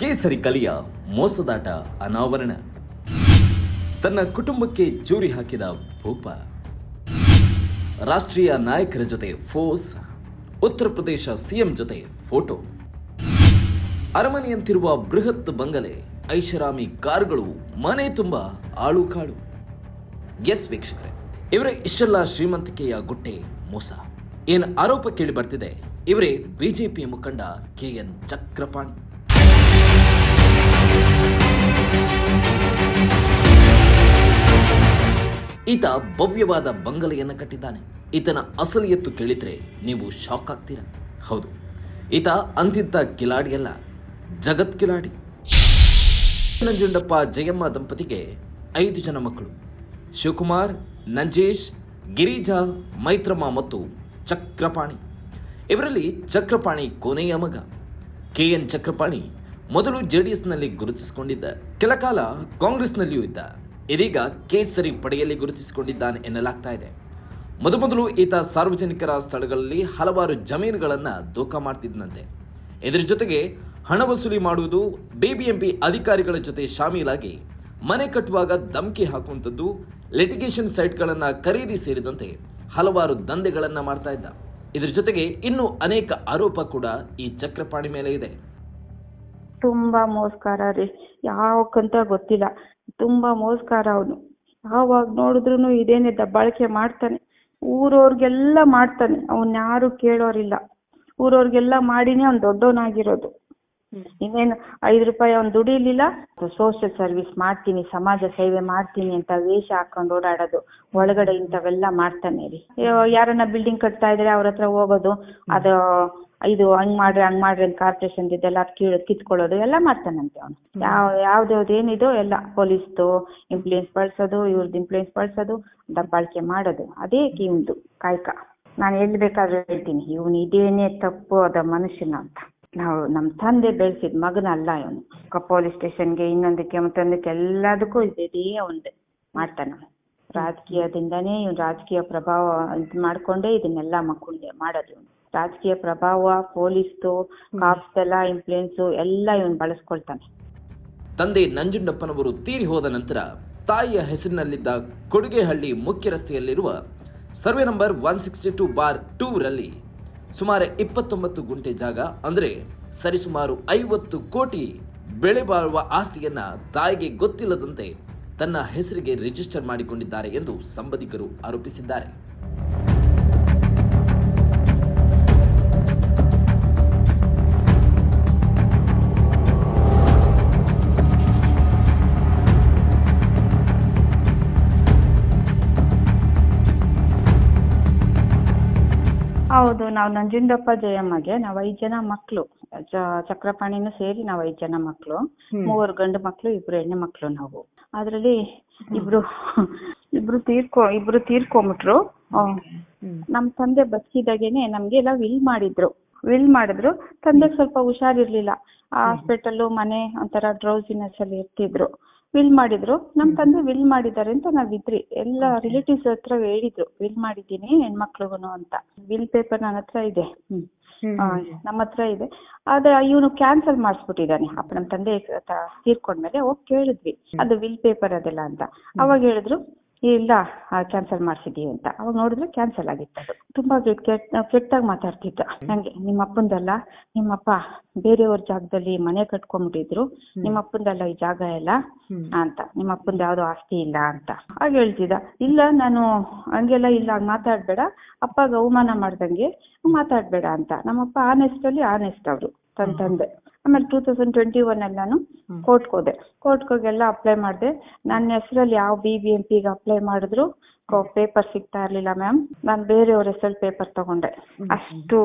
ಕೇಸರಿ ಕಲಿಯ ಮೋಸದಾಟ ಅನಾವರಣ. ತನ್ನ ಕುಟುಂಬಕ್ಕೆ ಚೂರಿ ಹಾಕಿದ ಭೂಪ ರಾಷ್ಟ್ರೀಯ ನಾಯಕರ ಜೊತೆ ಫೋಸ್, ಉತ್ತರ ಪ್ರದೇಶ ಸಿಎಂ ಜೊತೆ ಫೋಟೋ. ಅರಮನೆಯಂತಿರುವ ಬೃಹತ್ ಬಂಗಲೆ, ಐಷಾರಾಮಿ ಕಾರುಗಳು, ಮನೆ ತುಂಬ ಆಳು ಕಾಳು ಎಸ್ ವೀಕ್ಷಕರೇ, ಇವರೇ ಇಷ್ಟೆಲ್ಲ ಶ್ರೀಮಂತಿಕೆಯ ಗುಟ್ಟೆ ಮೋಸ. ಏನು ಆರೋಪ ಕೇಳಿ ಬರ್ತಿದೆ, ಇವರೇ ಬಿಜೆಪಿ ಮುಖಂಡ ಕೆ ಎನ್ ಚಕ್ರಪಾಣಿ. ಈತ ಭವ್ಯವಾದ ಬಂಗಲೆಯನ್ನು ಕಟ್ಟಿದ್ದಾನೆ. ಈತನ ಅಸಲಿ ಎತ್ತು ಕೇಳಿದ್ರೆ ನೀವು ಶಾಕ್ ಆಗ್ತೀರಾ? ಹೌದು. ಈತ ಅಂತಿದ್ದ ಕಿಲಾಡಿಯಲ್ಲ, ಜಗತ್ ಕಿಲಾಡಿ. ನಂಜುಂಡಪ್ಪ ಜಯಮ್ಮ ದಂಪತಿಗೆ ಐದು ಜನ ಮಕ್ಕಳು. ಶಿವಕುಮಾರ್, ನಂಜೇಶ್, ಗಿರಿಜಾ, ಮೈತ್ರಮ್ಮ ಮತ್ತು ಚಕ್ರಪಾಣಿ. ಇವರಲ್ಲಿ ಚಕ್ರಪಾಣಿ ಕೊನೆಯ ಮಗ. ಕೆ ಎನ್ ಚಕ್ರಪಾಣಿ ಮೊದಲು ಜೆಡಿಎಸ್ನಲ್ಲಿ ಗುರುತಿಸಿಕೊಂಡಿದ್ದ. ಕೆಲ ಕಾಲ ಕಾಂಗ್ರೆಸ್ನಲ್ಲಿಯೂ ಇದ್ದ. ಇದೀಗ ಕೇಸರಿ ಪಡೆಯಲ್ಲಿ ಗುರುತಿಸಿಕೊಂಡಿದ್ದಾನೆ ಎನ್ನಲಾಗ್ತಾ ಇದೆ. ಮೊದಮೊದಲು ಈತ ಸಾರ್ವಜನಿಕರ ಸ್ಥಳಗಳಲ್ಲಿ ಹಲವಾರು ಜಮೀನುಗಳನ್ನು ದೋಖ ಮಾಡ್ತಿದ್ದಂತೆ ಇದರ ಜೊತೆಗೆ ಹಣ ವಸೂಲಿ ಮಾಡುವುದು ಬಿಬಿಎಂಪಿ ಅಧಿಕಾರಿಗಳ ಜೊತೆ ಶಾಮೀಲಾಗಿ ಮನೆ ಕಟ್ಟುವಾಗ ಧಮಕಿ ಹಾಕುವಂಥದ್ದು ಲಿಟಿಗೇಷನ್ ಸೈಟ್ಗಳನ್ನು ಖರೀದಿ ಸೇರಿದಂತೆ ಹಲವಾರು ದಂಧೆಗಳನ್ನು ಮಾಡ್ತಾ ಇದ್ದ. ಇದರ ಜೊತೆಗೆ ಇನ್ನೂ ಅನೇಕ ಆರೋಪ ಕೂಡ ಈ ಚಕ್ರಪಾಣಿ ಮೇಲೆ ಇದೆ. ತುಂಬಾ ಮೋಸ್ಕಾರ ರೀ. ಯಾವಕ್ಕಂತ ಗೊತ್ತಿಲ್ಲ. ತುಂಬಾ ಮೋಸ್ಕಾರ ಅವನು. ಯಾವಾಗ ನೋಡಿದ್ರು ಇದೇನೆ ದಬ್ಬಾಳಿಕೆ ಮಾಡ್ತಾನೆ. ಊರವ್ರಿಗೆಲ್ಲ ಮಾಡ್ತಾನೆ. ಅವನ್ ಯಾರು ಕೇಳೋರಿಲ್ಲ. ಊರವ್ರಿಗೆಲ್ಲ ಮಾಡಿನೇ ಅವ್ನು ದೊಡ್ಡವನಾಗಿರೋದು. ಇನ್ನೇನು ಐದು ರೂಪಾಯಿ ಅವ್ನು ದುಡಿಲಿಲ್ಲ ಸೋಷಿಯಲ್ ಸರ್ವಿಸ್ ಮಾಡ್ತೀನಿ, ಸಮಾಜ ಸೇವೆ ಮಾಡ್ತೀನಿ ಅಂತ ವೇಷ ಹಾಕೊಂಡು ಓಡಾಡೋದು. ಒಳಗಡೆ ಇಂಥವೆಲ್ಲ ಮಾಡ್ತಾನೆ ರೀ ಯಾರನ್ನ ಬಿಲ್ಡಿಂಗ್ ಕಟ್ತಾ ಇದ್ರೆ ಅವ್ರ ಹತ್ರ ಹೋಗೋದು. ಅದು ಇದು ಹಂಗ್ ಮಾಡ್ರಿ ಹಂಗ್ ಮಾಡ್ರಿ ಅಂತ ಕಾರ್ಪೊರೇಷನ್ ಇದೆಲ್ಲ ಕೀಳ್, ಕಿತ್ಕೊಳ್ಳೋದು, ಎಲ್ಲ ಮಾಡ್ತಾನಂತೆ ಅವನು. ಯಾವ, ಯಾವ್ದ್ಯಾವ್ದು ಏನಿದೋ ಎಲ್ಲ ಪೊಲೀಸ್ದು ಇನ್ಫ್ಲೂಯೆನ್ಸ್ ಬಳಸೋದು ಇವ್ರದ್ದು ಇನ್ಫ್ಲೂಯೆನ್ಸ್ ಬಳಸೋದು ದಬ್ಬಾಳಿಕೆ ಮಾಡೋದು. ಅದೇ ಇವ್ನ್ದು ಕಾಯ್ಕ. ನಾನು ಎಲ್ಲಿ ಬೇಕಾದ್ರೂ ಹೇಳ್ತೀನಿ, ಇವನು ಇದೇನೇ ತಪ್ಪು ಅದ ಮನುಷ್ಯನ ಅಂತ. ನಾವು ನಮ್ಮ ತಂದೆ ಬೆಳೆಸಿದ ಮಗನ ಅಲ್ಲ ಇವನು ಪೊಲೀಸ್ ಸ್ಟೇಷನ್ಗೆ ಇನ್ನೊಂದಕ್ಕೆ ಮತ್ತೊಂದಕ್ಕೆ ಎಲ್ಲದಕ್ಕೂ ಇದೇ ಅವನದೇ ಮಾಡ್ತಾನೆ ರಾಜಕೀಯದಿಂದನೇ ಇವ್ನು ರಾಜಕೀಯ ಪ್ರಭಾವ ಇದು ಮಾಡ್ಕೊಂಡೇ ಇದನ್ನೆಲ್ಲ ಮಕ್ಕಳಿಗೆ ಮಾಡೋದು ಇವನು. ರಾಜಕೀಯ ಪ್ರಭಾವ ಪೊಲೀಸ್ದು ಕಾಪ್ಸ್ ಎಲ್ಲ ಇನ್ಫ್ಲೂಯೆನ್ಸು ಎಲ್ಲ ಇವನು ಬಳಸ್ಕೊಳ್ತಾನೆ. ತಂದೆ ನಂಜುಂಡಪ್ಪನವರು ತೀರಿ ಹೋದ ನಂತರ ತಾಯಿಯ ಹೆಸರಿನಲ್ಲಿದ್ದ ಕೊಡುಗೆಹಳ್ಳಿ ಮುಖ್ಯ ರಸ್ತೆಯಲ್ಲಿರುವ survey number one sixty two bar two ರಲ್ಲಿ ಸುಮಾರು ಇಪ್ಪತ್ತೊಂಬತ್ತು ಗುಂಟೆ ಜಾಗ, ಅಂದರೆ ಸರಿಸುಮಾರು ಐವತ್ತು ಕೋಟಿ ಬೆಳೆ ಬಾಳುವ ಆಸ್ತಿಯನ್ನ ತಾಯಿಗೆ ಗೊತ್ತಿಲ್ಲದಂತೆ ತನ್ನ ಹೆಸರಿಗೆ ರಿಜಿಸ್ಟರ್ ಮಾಡಿಕೊಂಡಿದ್ದಾರೆ ಎಂದು ಸಂಬಂಧಿಕರು ಆರೋಪಿಸಿದ್ದಾರೆ. ಹೌದು ನಾವು ನಂಜುಂಡಪ್ಪ ಜಯಮ್ಮಗೆ ನಾವು ಐದು ಜನ ಮಕ್ಕಳು ಚಕ್ರಪಾಣಿನೂ ಸೇರಿ ನಾವು ಐದು ಜನ ಮಕ್ಕಳು ಮೂವರು ಗಂಡು ಮಕ್ಕಳು ಇಬ್ರು ಹೆಣ್ಣು ಮಕ್ಕಳು ನಾವು. ಅದ್ರಲ್ಲಿ ಇಬ್ರು ಇಬ್ರು ತೀರ್ಕೊ ಇಬ್ರು ತೀರ್ಕೊಂಬಿಟ್ರು. ನಮ್ಮ ತಂದೆ ಬದುಕಿದಾಗೇನೆ ನಮ್ಗೆ ಎಲ್ಲ ವಿಲ್ ಮಾಡಿದ್ರು. ವಿಲ್ ಮಾಡಿದ್ರು. ತಂದೆಗೆ ಸ್ವಲ್ಪ ಹುಷಾರಿರ್ಲಿಲ್ಲ. ಹಾಸ್ಪಿಟಲ್ ಮನೆ ಒಂಥರ ಡ್ರೌಸಿನೆಸ್ ಅಲ್ಲಿ ಇರ್ತಿದ್ರು. ವಿಲ್ ಮಾಡಿದ್ರು. ನಮ್ ತಂದೆ ವಿಲ್ ಮಾಡಿದ್ದಾರೆ ಅಂತ ನಾವ್ ಇದ್ರಿ. ಎಲ್ಲ ರಿಲೇಟಿವ್ಸ್ ಹತ್ರ ಹೇಳಿದ್ರು. ವಿಲ್ ಮಾಡಿದ್ದೀನಿ ಹೆಣ್ಮಕ್ಳಿಗೂನು ಅಂತ. ವಿಲ್ ಪೇಪರ್ ನನ್ನ ಹತ್ರ ಇದೆ. ಹ್ಮ್. ನಮ್ಮ ಹತ್ರ ಇದೆ. ಆದ್ರೆ ಇವನು ಕ್ಯಾನ್ಸಲ್ ಮಾಡಿಸ್ಬಿಟ್ಟಿದ್ದಾನೆ ಅಪ್ಪ ನಮ್ಮ ತಂದೆ ತೀರ್ಕೊಂಡ್ಮೇಲೆ ಹೋಗಿ ಕೇಳಿದ್ವಿ. ಅದು ವಿಲ್ ಪೇಪರ್ ಅದೆಲ್ಲ ಅಂತ. ಅವಾಗ ಹೇಳಿದ್ರು ಇಲ್ಲ ಕ್ಯಾನ್ಸಲ್ ಮಾಡಿಸಿದೀವಿ ಅಂತ. ಅವಾಗ ನೋಡಿದ್ರೆ ಕ್ಯಾನ್ಸಲ್ ಆಗಿತ್ತು ಅದು. ತುಂಬಾ ಕೆಟ್ಟ ಕೆಟ್ಟ ಕೆಟ್ಟಾಗಿ ಮಾತಾಡ್ತಿದ್ದ. ನಂಗೆ ನಿಮ್ಮ ಅಪ್ಪಂದಲ್ಲ ನಿಮ್ಮಪ್ಪ ಬೇರೆಯವ್ರ ಜಾಗದಲ್ಲಿ ಮನೆ ಕಟ್ಕೊಂಡ್ಬಿಟ್ಟಿದ್ರು. ನಿಮ್ಮ ಅಪ್ಪಂದಲ್ಲ ಈ ಜಾಗ ಎಲ್ಲ ಅಂತ. ನಿಮ್ಮ ಅಪ್ಪಂದ ಯಾವ್ದು ಆಸ್ತಿ ಇಲ್ಲ ಅಂತ. ಹಾಗೆ ಹೇಳ್ತಿದ್ದ. ಇಲ್ಲ ನಾನು ಹಂಗೆಲ್ಲ ಇಲ್ಲ ಹಂಗ್ ಮಾತಾಡ್ಬೇಡ. ಅಪ್ಪಗ ಅವಮಾನ ಮಾಡ್ದಂಗೆ ಮಾತಾಡ್ಬೇಡ ಅಂತ. ನಮ್ಮಪ್ಪ ಆನೆಸ್ಟ್ ಅಲ್ಲಿ ಆನೆಸ್ಟ್ ಅವ್ರು ತನ್ ತಂದೆ. ಆಮೇಲೆ ಟೂ ತೌಸಂಡ್ ಟ್ವೆಂಟಿ ಒನ್ ಅಲ್ಲಿ ನಾನು ಕೋರ್ಟ್ಗೆ ಹೋದೆ. ಕೋರ್ಟ್ಗೆ ಅಪ್ಲೈ ಮಾಡಿದೆ. ನನ್ನ ಹೆಸರಲ್ಲಿ ಯಾವ ಬಿ ಬಿ ಎಂ ಪಿಗೆ ಅಪ್ಲೈ ಮಾಡಿದ್ರು ಪೇಪರ್ ಸಿಗ್ತಾ ಇರ್ಲಿಲ್ಲ ಮ್ಯಾಮ್ ನಾನು ಬೇರೆಯವ್ರ ಹೆಸರಲ್ಲಿ ಪೇಪರ್ ತಗೊಂಡೆ. ಅಷ್ಟು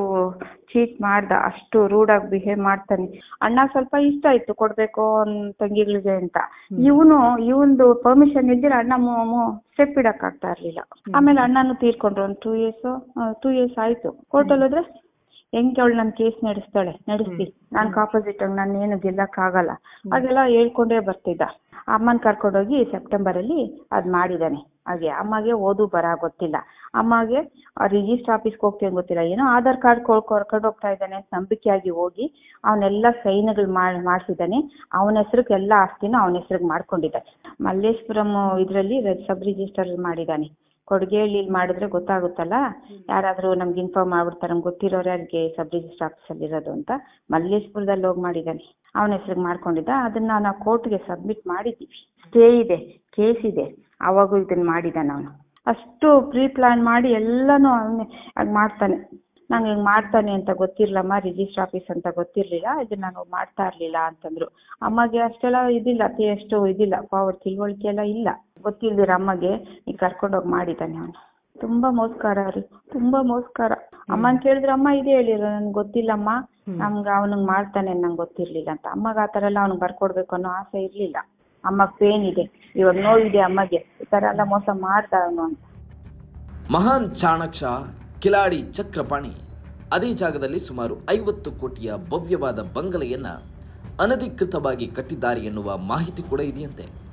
ಚೀಟ್ ಮಾಡ್ದ ಅಷ್ಟು ರೂಡ್ ಆಗಿ ಬಿಹೇವ್ ಮಾಡ್ತಾನೆ. ಅಣ್ಣ ಸ್ವಲ್ಪ ಇಷ್ಟ ಇತ್ತು ಕೊಡ್ಬೇಕು ತಂಗಿಗಳಿಗೆ ಅಂತ. ಇವನು ಇವಂದು ಪರ್ಮಿಷನ್ ಇಲ್ದಿರ ಅಣ್ಣ ಸ್ಟೆಪ್ ಇಡಕ್ ಆಗ್ತಾ ಇರ್ಲಿಲ್ಲ. ಆಮೇಲೆ ಅಣ್ಣನು ತೀರ್ಕೊಂಡ್ರು ಒಂದ್ ಟೂ ಇಯರ್ಸ್ ಟೂ ಇಯರ್ಸ್ ಆಯ್ತು. ಕೋರ್ಟಲ್ಲಿ ಹೋದ್ರೆ ಹೆಂಗೆ ಅವಳು ನನ್ನ ಕೇಸ್ ನಡೆಸ್ತಾಳೆ? ನಡೆಸಿ ನಾನು ಆಪೋಸಿಟ್ ನಾನು ಏನು ಗೆಲ್ಲಕ್ ಆಗಲ್ಲ. ಹಾಗೆಲ್ಲ ಹೇಳ್ಕೊಂಡೇ ಬರ್ತಿದ್ದ. ಅಮ್ಮನ ಕರ್ಕೊಂಡೋಗಿ ಸೆಪ್ಟೆಂಬರ್ ಅಲ್ಲಿ ಅದ್ ಮಾಡಿದಾನೆ ಹಾಗೆ ಅಮ್ಮಗೆ ಓದು ಬರ ಗೊತ್ತಿಲ್ಲ. ಅಮ್ಮಗೆ ರಿಜಿಸ್ಟರ್ ಆಫೀಸ್ಗೆ ಹೋಗ್ತೀವಿ ಗೊತ್ತಿಲ್ಲ. ಏನೋ ಆಧಾರ್ ಕಾರ್ಡ್ ಕರ್ಕೊಂಡು ಹೋಗ್ತಾ ಇದ್ದಾನೆ ಅಂತ ನಂಬಿಕೆಯಾಗಿ ಹೋಗಿ ಅವನೆಲ್ಲ ಸೈನ್ಗಳು ಮಾಡಿ ಮಾಡಿಸಿದ್ದಾನೆ. ಅವನ ಹೆಸ್ರಿಗೆ ಎಲ್ಲ ಆಸ್ತಿನೂ ಅವನ ಹೆಸರಿಗೆ ಮಾಡ್ಕೊಂಡಿದ್ದಾನೆ. ಮಲ್ಲೇಶ್ವರಂ ಇದರಲ್ಲಿ ಸಬ್ ರಿಜಿಸ್ಟರ್ ಮಾಡಿದ್ದಾನೆ. ಕೊಡಗೇಹಳ್ಳಿ ಮಾಡಿದ್ರೆ ಗೊತ್ತಾಗುತ್ತಲ್ಲ? ಯಾರಾದರೂ ನಮ್ಗೆ ಇನ್ಫಾರ್ಮ್ ಮಾಡ್ಬಿಡ್ತಾರೆ ನಮ್ಗೆ ಗೊತ್ತಿರೋರು ಯಾರಿಗೆ ಸಬ್ ರಿಜಿಸ್ಟರ್ ಆಫೀಸಲ್ಲಿ ಇರೋದು ಅಂತ. ಮಲ್ಲೇಶ್ಪುರದಲ್ಲಿ ಹೋಗಿ ಮಾಡಿದ್ದಾನೆ ಅವನ ಹೆಸರಿಗೆ ಮಾಡ್ಕೊಂಡಿದ್ದ. ಅದನ್ನ ನಾವು ಕೋರ್ಟ್ಗೆ ಸಬ್ಮಿಟ್ ಮಾಡಿದ್ದೀವಿ ಸ್ಟೇ ಇದೆ ಕೇಸ್ ಇದೆ. ಅವಾಗೂ ಇದನ್ನ ಮಾಡಿದ್ದಾನೆ ಅವನು. ಅಷ್ಟು ಪ್ರೀ ಪ್ಲಾನ್ ಮಾಡಿ ಎಲ್ಲಾನು ಅವನೇ ಮಾಡ್ತಾನೆ. ನಂಗೆ ಹಿಂಗೆ ಮಾಡ್ತಾನೆ ಅಂತ ಗೊತ್ತಿರ್ಲಮ್ಮ ರಿಜಿಸ್ಟರ್ ಆಫೀಸ್ ಅಂತ ಗೊತ್ತಿರಲಿಲ್ಲ. ಇದನ್ನ ನಾನು ಮಾಡ್ತಾ ಇರ್ಲಿಲ್ಲ ಅಂತಂದ್ರು. ಅಮ್ಮಗೆ ಅಷ್ಟೆಲ್ಲ ಇದಿಲ್ಲ ಅತಿ ಅಷ್ಟು ಇದಿಲ್ಲ. ಪವರ್ ತಿಳುವಳಿಕೆ ಎಲ್ಲ ಇಲ್ಲ. ಗೊತ್ತಿಲ್ದಿರ ಅಮ್ಮಗೆ ಈಗ ಕರ್ಕೊಂಡೋಗಿ ಮಾಡಿದ್ದಾನೆ ಅವನು. ತುಂಬಾ ಮೋಸ್ಕಾರ ರೀ ತುಂಬಾ ಮೋಸ್ಕಾರ. ಅಮ್ಮನ್ ಕೇಳಿದ್ರೆ ಅಮ್ಮ ಇದೇ ಹೇಳಿರೋ ನನ್ಗೆ ಗೊತ್ತಿಲ್ಲಮ್ಮ ನಮ್ಗ್ ಅವನಿಗೆ ಮಾಡ್ತಾನೆ ನಂಗೆ ಗೊತ್ತಿರ್ಲಿಲ್ಲ ಅಂತ. ಅಮ್ಮಗ ಆತರ ಎಲ್ಲ ಅವ್ನಿಗೆ ಬರ್ಕೊಡ್ಬೇಕು ಅನ್ನೋ ಆಸೆ ಇರ್ಲಿಲ್ಲ. ಅಮ್ಮಗ್ ಪೇನ್ ಇದೆ. ಇವಾಗ ನೋವಿದೆ ಅಮ್ಮಗೆ. ಈ ತರ ಎಲ್ಲ ಮೋಸ ಮಾಡ್ದ ಅವನು ಅಂತ. ಮಹಾನ್ ಚಾಣಕ್ಷ ಕಿಲಾಡಿ ಚಕ್ರಪಾಣಿ ಅದೇ ಜಾಗದಲ್ಲಿ ಸುಮಾರು ಐವತ್ತು ಕೋಟಿಯ ಭವ್ಯವಾದ ಬಂಗಲೆಯನ್ನ ಅನಧಿಕೃತವಾಗಿ ಕಟ್ಟಿದ್ದಾರೆ ಎನ್ನುವ ಮಾಹಿತಿ ಕೂಡ ಇದೆಯಂತೆ.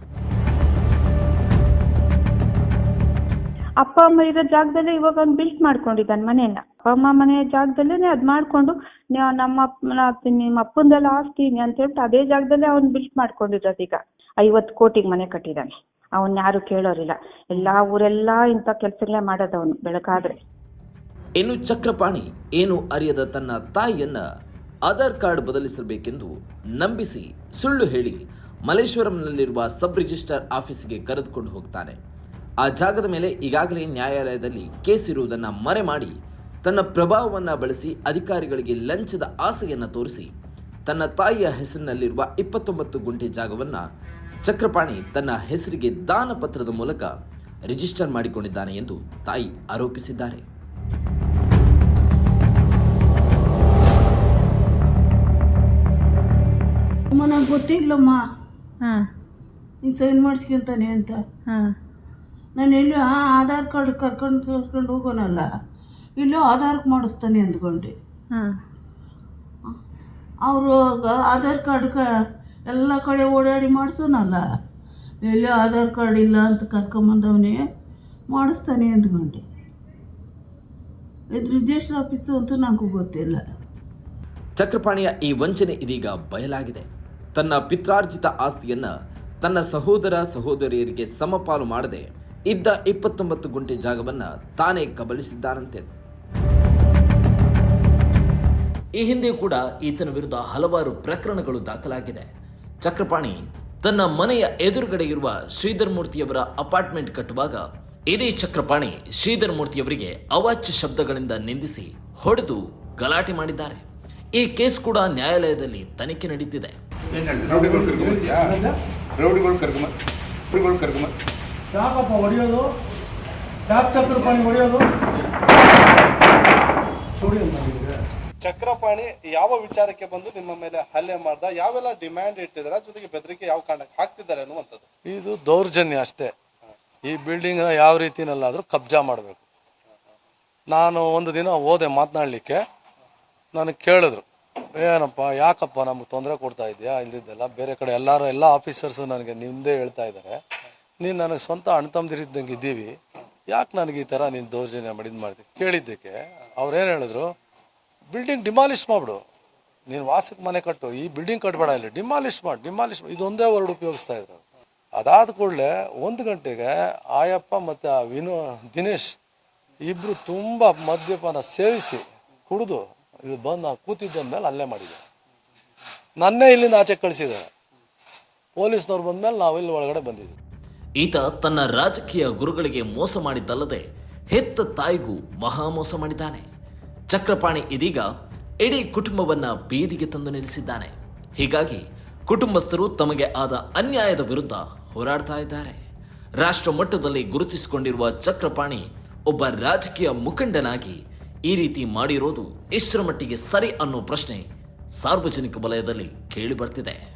ಅಪ್ಪ ಅಮ್ಮ ಇರೋ ಜಾಗದಲ್ಲೇ ಇವಾಗ ಅವ್ನು ಬಿಲ್ಟ್ ಮಾಡ್ಕೊಂಡಿದ್ದಾನೆ ಮನೆಯನ್ನ. ಅಪ್ಪ ಅಮ್ಮ ಮನೆ ಜಾಗದಲ್ಲೇನೆ ಅದ್ ಮಾಡ್ಕೊಂಡು ನಮ್ಮ ನಿಮ್ಮ ಅಪ್ಪಂದೆಲ್ಲ ಆಸ್ತಿ ಅಂತ ಹೇಳ್ಬಿಟ್ಟು ಅದೇ ಜಾಗದಲ್ಲೇ ಅವ್ನು ಬಿಲ್ಟ್ ಮಾಡ್ಕೊಂಡಿರೋದು ಈಗ. ಐವತ್ತು ಕೋಟಿಗೆ ಮನೆ ಕಟ್ಟಿದ್ದಾನೆ ಅವನ್ ಯಾರು ಕೇಳೋರಿಲ್ಲ. ಎಲ್ಲಾ ಊರೆಲ್ಲ ಇಂಥ ಕೆಲಸಗಳೇ ಮಾಡೋದು ಅವನು ಬೆಳಕಾದ್ರೆ ಇನ್ನು ಚಕ್ರಪಾಣಿ ಏನು ಅರಿಯದ ತನ್ನ ತಾಯಿಯನ್ನ ಆಧಾರ್ ಕಾರ್ಡ್ ಬದಲಿಸಬೇಕೆಂದು ನಂಬಿಸಿ ಸುಳ್ಳು ಹೇಳಿ ಮಲೇಶ್ವರಂನಲ್ಲಿರುವ ಸಬ್ ರಿಜಿಸ್ಟರ್ ಆಫೀಸಿಗೆ ಕರೆದುಕೊಂಡು ಹೋಗ್ತಾನೆ. ಆ ಜಾಗದ ಮೇಲೆ ಈಗಾಗಲೇ ನ್ಯಾಯಾಲಯದಲ್ಲಿ ಕೇಸ್ ಇರುವುದನ್ನು ಮರೆ ಮಾಡಿ ತನ್ನ ಪ್ರಭಾವವನ್ನು ಬಳಸಿ ಅಧಿಕಾರಿಗಳಿಗೆ ಲಂಚದ ಆಸೆಯನ್ನು ತೋರಿಸಿ ತನ್ನ ತಾಯಿಯ ಹೆಸರಿನಲ್ಲಿರುವ ಇಪ್ಪತ್ತೊಂಬತ್ತು ಗುಂಟೆ ಜಾಗವನ್ನು ಚಕ್ರಪಾಣಿ ತನ್ನ ಹೆಸರಿಗೆ ದಾನ ಪತ್ರದ ಮೂಲಕ ರಿಜಿಸ್ಟರ್ ಮಾಡಿಕೊಂಡಿದ್ದಾನೆ ಎಂದು ತಾಯಿ ಆರೋಪಿಸಿದ್ದಾರೆ. ಗೊತ್ತಿಲ್ಲಮ್ಮ. ಹಾಂ. ನೀನು ಸೈನ್ ಮಾಡಿಸ್ಕೊಂತಾನೆ ಅಂತ. ಹಾಂ. ನಾನು ಎಲ್ಲೂ ಆ ಆಧಾರ್ ಕಾರ್ಡ್ ಕರ್ಕೊಂಡು ಕರ್ಕೊಂಡು ಹೋಗೋನಲ್ಲ ಇಲ್ಲೂ ಆಧಾರ್ ಮಾಡಿಸ್ತಾನೆ ಅಂದ್ಕೊಂಡೆ. ಹಾಂ. ಅವರು ಆಧಾರ್ ಕಾರ್ಡ್ ಕ ಎಲ್ಲ ಕಡೆ ಓಡಾಡಿ ಮಾಡಿಸೋನಲ್ಲ ಎಲ್ಲೂ ಆಧಾರ್ ಕಾರ್ಡ್ ಇಲ್ಲ ಅಂತ ಕರ್ಕೊಂಬಂದವನೇ ಮಾಡಿಸ್ತಾನೆ ಅಂದ್ಕೊಂಡೆ. ಇದು ರಿಜಿಸ್ಟರ್ ಆಫೀಸು ಅಂತ ನನಗೂ ಗೊತ್ತಿಲ್ಲ. ಚಕ್ರಪಾಣಿಯ ಈ ವಂಚನೆ ಇದೀಗ ಬಯಲಾಗಿದೆ. ತನ್ನ ಪಿತ್ರಾರ್ಜಿತ ಆಸ್ತಿಯನ್ನು ತನ್ನ ಸಹೋದರ ಸಹೋದರಿಯರಿಗೆ ಸಮಪಾಲು ಮಾಡದೆ ಇದ್ದ ಇಪ್ಪತ್ತೊಂಬತ್ತು ಗುಂಟೆ ಜಾಗವನ್ನ ತಾನೇ ಕಬಳಿಸಿದ್ದಾನಂತೆ ಈ ಹಿಂದೆ ಕೂಡ ಈತನ ವಿರುದ್ಧ ಹಲವಾರು ಪ್ರಕರಣಗಳು ದಾಖಲಾಗಿದೆ. ಚಕ್ರಪಾಣಿ ತನ್ನ ಮನೆಯ ಎದುರುಗಡೆ ಇರುವ ಶ್ರೀಧರ್ ಮೂರ್ತಿಯವರ ಅಪಾರ್ಟ್ಮೆಂಟ್ ಕಟ್ಟುವಾಗ ಇದೇ ಚಕ್ರಪಾಣಿ ಶ್ರೀಧರ್ ಮೂರ್ತಿಯವರಿಗೆ ಅವಾಚ್ಯ ಶಬ್ದಗಳಿಂದ ನಿಂದಿಸಿ ಹೊಡೆದು ಗಲಾಟೆ ಮಾಡಿದ್ದಾರೆ. ಈ ಕೇಸ್ ಕೂಡ ನ್ಯಾಯಾಲಯದಲ್ಲಿ ತನಿಖೆ ನಡೀತಿದೆ ಯಾಕಪ್ಪ ಹೊಡೆಯೋದು ಯಾಕೆ ಚಕ್ರಪಾಣಿ ಹೊಡೆಯೋದು. ಹೊಡಿ ಚಕ್ರಪಾಣಿ ಯಾವ ವಿಚಾರಕ್ಕೆ ಬಂದು ನಿಮ್ಮ ಮೇಲೆ ಹಲ್ಲೆ ಮಾಡ್ದ ಯಾವೆಲ್ಲ ಡಿಮ್ಯಾಂಡ್ ಇಟ್ಟಿದಾರ ಜೊತೆಗೆ ಬೆದರಿಕೆ ಯಾವ ಕಾರಣಕ್ಕೆ ಹಾಕ್ತಿದ್ದಾರೆ ಅನ್ನುವಂಥದ್ದು. ಇದು ದೌರ್ಜನ್ಯ ಅಷ್ಟೇ. ಈ ಬಿಲ್ಡಿಂಗ್ನ ಯಾವ ರೀತಿನಲ್ಲಾದ್ರೂ ಕಬ್ಜಾ ಮಾಡಬೇಕು. ನಾನು ಒಂದು ದಿನ ಹೋದೆ ಮಾತನಾಡಲಿಕ್ಕೆ. ನನಗೆ ಕೇಳಿದ್ರು ಏನಪ್ಪ ಯಾಕಪ್ಪ ನಮ್ಗೆ ತೊಂದರೆ ಕೊಡ್ತಾ ಇದೆಯಾ ಇಲ್ದಿದ್ದೆಲ್ಲ? ಬೇರೆ ಕಡೆ ಎಲ್ಲರೂ ಎಲ್ಲ ಆಫೀಸರ್ಸು ನನಗೆ ನಿಮ್ಮದೇ ಹೇಳ್ತಾ ಇದ್ದಾರೆ. ನೀನು ನನಗೆ ಸ್ವಂತ ಅಣ್ಣ ತಮ್ಮದಿರಿದ್ದಂಗೆ ಇದ್ದೀವಿ. ಯಾಕೆ ನನಗೆ ಈ ಥರ ನೀನು ದೌರ್ಜನ್ಯ ಮಾಡಿದ್ದು ಮಾಡ್ತೀವಿ ಕೇಳಿದ್ದಕ್ಕೆ ಅವ್ರೇನು ಹೇಳಿದ್ರು, ಬಿಲ್ಡಿಂಗ್ ಡಿಮಾಲಿಷ್ ಮಾಡಿಬಿಡು. ನೀನು ವಾಸಕ್ಕೆ ಮನೆ ಕಟ್ಟು. ಈ ಬಿಲ್ಡಿಂಗ್ ಕಟ್ಟಬೇಡ ಇಲ್ಲ. ಡಿಮಾಲಿಷ್ ಮಾಡಿ, ಡಿಮಾಲಿಷ್ ಇದೊಂದೇ ವರ್ಡ್ ಉಪಯೋಗಿಸ್ತಾ ಇದ್ರು. ಅದಾದ ಕೂಡಲೇ ಒಂದು ಗಂಟೆಗೆ ಆಯಪ್ಪ ಮತ್ತು ಆ ವಿನೋ, ದಿನೇಶ್ ಇಬ್ಬರು ತುಂಬ ಮದ್ಯಪಾನ ಸೇವಿಸಿ ಕುಡಿದು ಇದು ಬಂದು ಕೂತಿದ್ದ ಮೇಲೆ ಅಲ್ಲೇ ಮಾಡಿದೆ ನನ್ನೇ ಇಲ್ಲಿಂದ ಆಚೆ ಕಳಿಸಿದ್ದಾರೆ. ಪೊಲೀಸ್ನವ್ರು ಬಂದ್ಮೇಲೆ ನಾವು ಇಲ್ಲಿ ಒಳಗಡೆ ಬಂದಿದ್ವಿ ಈತ ತನ್ನ ರಾಜಕೀಯ ಗುರುಗಳಿಗೆ ಮೋಸ ಮಾಡಿದ್ದಲ್ಲದೆ ಹೆತ್ತ ತಾಯಿಗೂ ಮಹಾ ಮೋಸ ಮಾಡಿದ್ದಾನೆ. ಚಕ್ರಪಾಣಿ ಇದೀಗ ಇಡೀ ಕುಟುಂಬವನ್ನ ಬೀದಿಗೆ ತಂದು ನಿಲ್ಲಿಸಿದ್ದಾನೆ. ಹೀಗಾಗಿ ಕುಟುಂಬಸ್ಥರು ತಮಗೆ ಆದ ಅನ್ಯಾಯದ ವಿರುದ್ಧ ಹೋರಾಡ್ತಾ ಇದ್ದಾರೆ. ರಾಷ್ಟ್ರ ಮಟ್ಟದಲ್ಲಿ ಗುರುತಿಸಿಕೊಂಡಿರುವ ಚಕ್ರಪಾಣಿ ಒಬ್ಬ ರಾಜಕೀಯ ಮುಖಂಡನಾಗಿ ಈ ರೀತಿ ಮಾಡಿರೋದು ಎಷ್ಟರ ಮಟ್ಟಿಗೆ ಸರಿ ಅನ್ನೋ ಪ್ರಶ್ನೆ ಸಾರ್ವಜನಿಕ ವಲಯದಲ್ಲಿ ಕೇಳಿ ಬರ್ತಿದೆ.